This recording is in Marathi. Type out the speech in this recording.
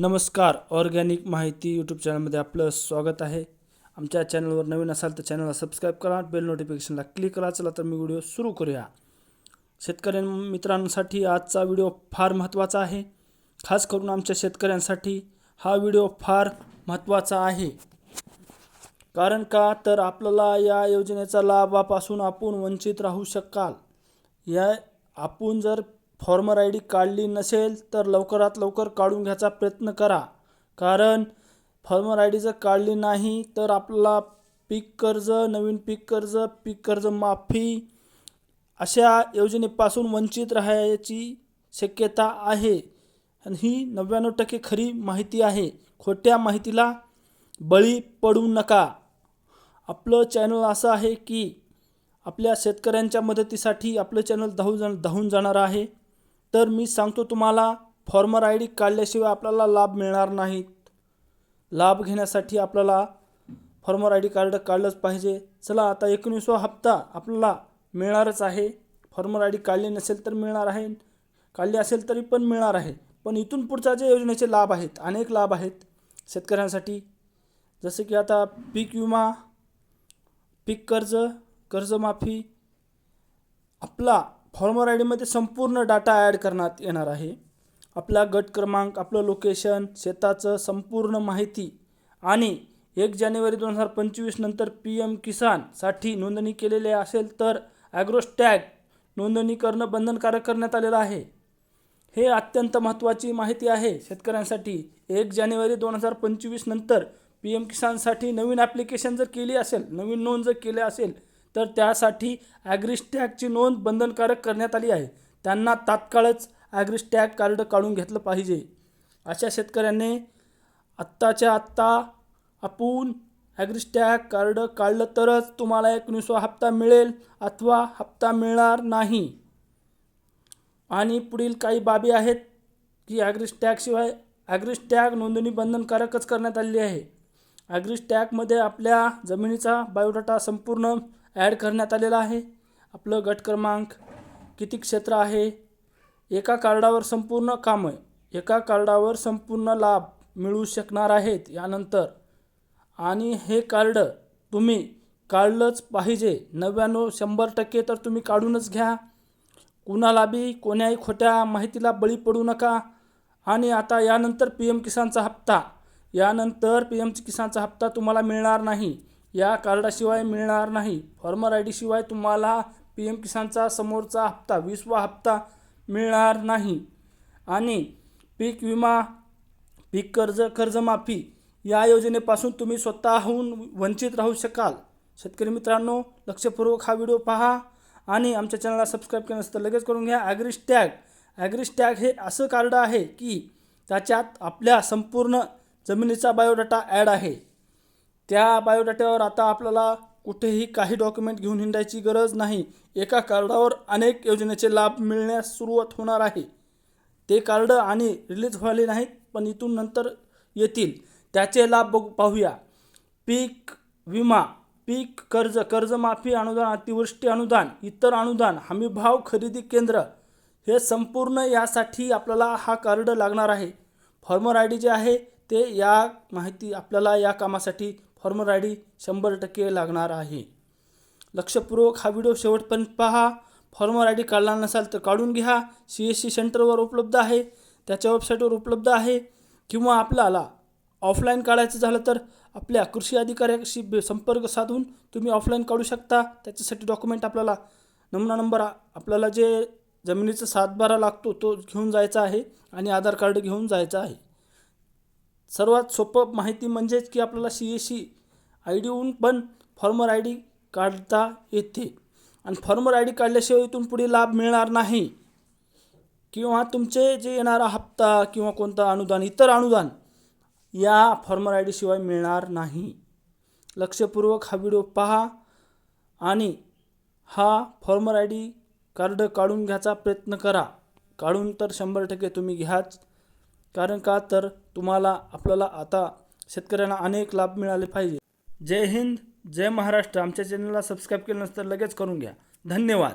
नमस्कार ऑर्गॅनिक माहिती यूट्यूब चॅनलमध्ये आपलं स्वागत आहे. आमच्या चॅनलवर नवीन असाल तर चॅनलला सबस्क्राईब करा बेल नोटिफिकेशनला क्लिक करा. चला तर मी व्हिडिओ सुरू करूया. शेतकरी मित्रांसाठी आजचा व्हिडिओ फार महत्त्वाचा आहे. खास करून आमच्या शेतकऱ्यांसाठी हा व्हिडिओ फार महत्त्वाचा आहे. कारण का? तर आपल्याला या योजनेचा लाभापासून आपण वंचित राहू शकाल. या आपण जर फॉर्मर आय डी काढली नसेल तर लवकरात लवकर काढून घ्यायचा प्रयत्न करा. कारण फॉर्मर आय डी जर काढली नाही तर आपला पीक कर्ज नवीन पीक कर्ज पीक कर्ज माफी अशा योजनेपासून वंचित राहायची शक्यता आहे. आणि ही नव्याण्णव टक्के खरी माहिती आहे. खोट्या माहितीला बळी पडू नका. आपलं चॅनल असं आहे की आपल्या शेतकऱ्यांच्या मदतीसाठी आपलं चॅनल धावून जा धावून जाणार आहे. तर मी सांगतो तुम्हाला फॉर्मर आय डी काढल्याशिवाय आपल्याला लाभ मिळणार नाहीत. लाभ घेण्यासाठी आपल्याला फॉर्मर आय डी कार्ड काढलंच पाहिजे. चला आता एकोणीसवा हप्ता आपल्याला मिळणारच आहे. फॉर्मर आय डी काढली नसेल तर मिळणार आहे. काढली असेल तरी पण मिळणार आहे. पण इथून पुढच्या जे योजनेचे लाभ आहेत अनेक लाभ आहेत शेतकऱ्यांसाठी. जसे की आता पीक विमा पीक कर्ज कर्जमाफी आपला फॉर्मर आय डीमध्ये संपूर्ण डाटा ॲड करण्यात येणार आहे. आपला गट क्रमांक आपलं लोकेशन शेताचं संपूर्ण माहिती आणि एक जानेवारी दोन हजार पंचवीस नंतर पी एम किसानसाठी नोंदणी केलेली असेल तर ॲग्रोस्टॅग नोंदणी करणं बंधनकारक करण्यात आलेलं आहे. हे अत्यंत महत्त्वाची माहिती आहे. शेतकऱ्यांसाठी एक जानेवारी दोन हजार पंचवीस नंतर पी एम किसानसाठी नवीन ॲप्लिकेशन जर केली असेल नवीन नोंद जर केली असेल तर त्यासाठी ॲग्रिस्टॅगची नोंद बंधनकारक करण्यात आली आहे. त्यांना तात्काळच ॲग्रिस्टॅग कार्ड काढून घेतलं पाहिजे. अशा शेतकऱ्यांनी आत्ताच्या आत्ता आपण ॲग्रिस्टॅग कार्ड काढलं तरच तुम्हाला एकोणीसवा हप्ता मिळेल अथवा हप्ता मिळणार नाही. आणि पुढील काही बाबी आहेत की ॲग्रिस्टॅगशिवाय ॲग्रिस्टॅग नोंदणी बंधनकारकच करण्यात आलेली आहे. ॲग्रिस्टॅगमध्ये आपल्या जमिनीचा बायोडाटा संपूर्ण ॲड करण्यात आलेलं आहे. आपलं गट क्रमांक किती क्षेत्र आहे? एका कार्डावर संपूर्ण कामं एका कार्डावर संपूर्ण लाभ मिळू शकणार आहेत यानंतर. आणि हे कार्ड तुम्ही काढलंच पाहिजे. नव्याण्णव शंभर टक्के तर तुम्ही काढूनच घ्या. कुणाला बी कोण्याही खोट्या माहितीला बळी पडू नका. आणि आता यानंतर पी एम किसानचा हप्ता. यानंतर पी एम किसानचा हप्ता तुम्हाला मिळणार नाही. या कार्डाशिवाय मिळणार नाही. फॉर्मर आय डीशिवाय तुम्हाला पी एम किसानचा समोरचा हप्ता वीसवा हप्ता मिळणार नाही. आणि पीक विमा पीक कर्ज कर्जमाफी या योजनेपासून तुम्ही स्वतःहून वंचित राहू शकाल. शेतकरी मित्रांनो लक्षपूर्वक हा व्हिडिओ पहा आणि आमच्या चॅनलला सबस्क्राईब केलं नसतं लगेच करून घ्या. ॲग्रिस्टॅग ॲग्रिस्टॅग हे असं कार्ड आहे की त्याच्यात आपल्या संपूर्ण जमिनीचा बायोडाटा ॲड आहे. त्या बायोडाट्यावर आता आपल्याला कुठेही काही डॉक्युमेंट घेऊन हिंडायची गरज नाही. एका कार्डावर अनेक योजनेचे लाभ मिळण्यास सुरुवात होणार आहे. ते कार्ड आणि रिलीज व्हायले नाहीत पण इथून नंतर येतील. त्याचे लाभ बघू पाहूया. पीक विमा पीक कर्ज कर्जमाफी अनुदान अतिवृष्टी अनुदान इतर अनुदान हमीभाव खरेदी केंद्र हे संपूर्ण यासाठी आपल्याला हा कार्ड लागणार आहे. फॉर्मर आय डी जे आहे ते या माहिती आपल्याला या कामासाठी फॉर्मर आय डी शंभर टक्के लागणार आहे. लक्षपूर्वक हा व्हिडिओ शेवटपर्यंत पहा. फॉर्मर आय डी काढला नसाल तर काढून घ्या. सी एस सी सेंटरवर उपलब्ध आहे. त्याच्या वेबसाईटवर उपलब्ध आहे. किंवा आपल्याला ऑफलाईन काढायचं झालं तर आपल्या कृषी अधिकाऱ्याशी बे- संपर्क साधून तुम्ही ऑफलाईन काढू शकता. त्याच्यासाठी डॉक्युमेंट आपल्याला नमुना नंबर आपल्याला जे जमिनीचा सातबारा लागतो तो घेऊन जायचा आहे आणि आधार कार्ड घेऊन जायचं आहे. सर्वात सोपं माहिती म्हणजेच की आपल्याला सी एस सी आय डीहून पण फॉर्मर आय डी काढता येते. आणि फॉर्मर आय डी काढल्याशिवाय इथून पुढे लाभ मिळणार नाही. किंवा तुमचे जे येणारा हप्ता किंवा कोणता अनुदान इतर अनुदान या फॉर्मर आय डीशिवाय मिळणार नाही. लक्षपूर्वक हा व्हिडिओ पहा आणि हा फॉर्मर आय डी कार्ड काढून घ्यायचा प्रयत्न करा. काढून तर शंभर टक्के तुम्ही घ्याच. कारण का तर तुम्हाला आपल्याला आता शेतकऱ्यांना अनेक लाभ मिळाले पाहिजे. जय हिंद जय महाराष्ट्र. आमच्या चॅनलला सबस्क्राईब केलं नसतं लगेच करून घ्या. धन्यवाद.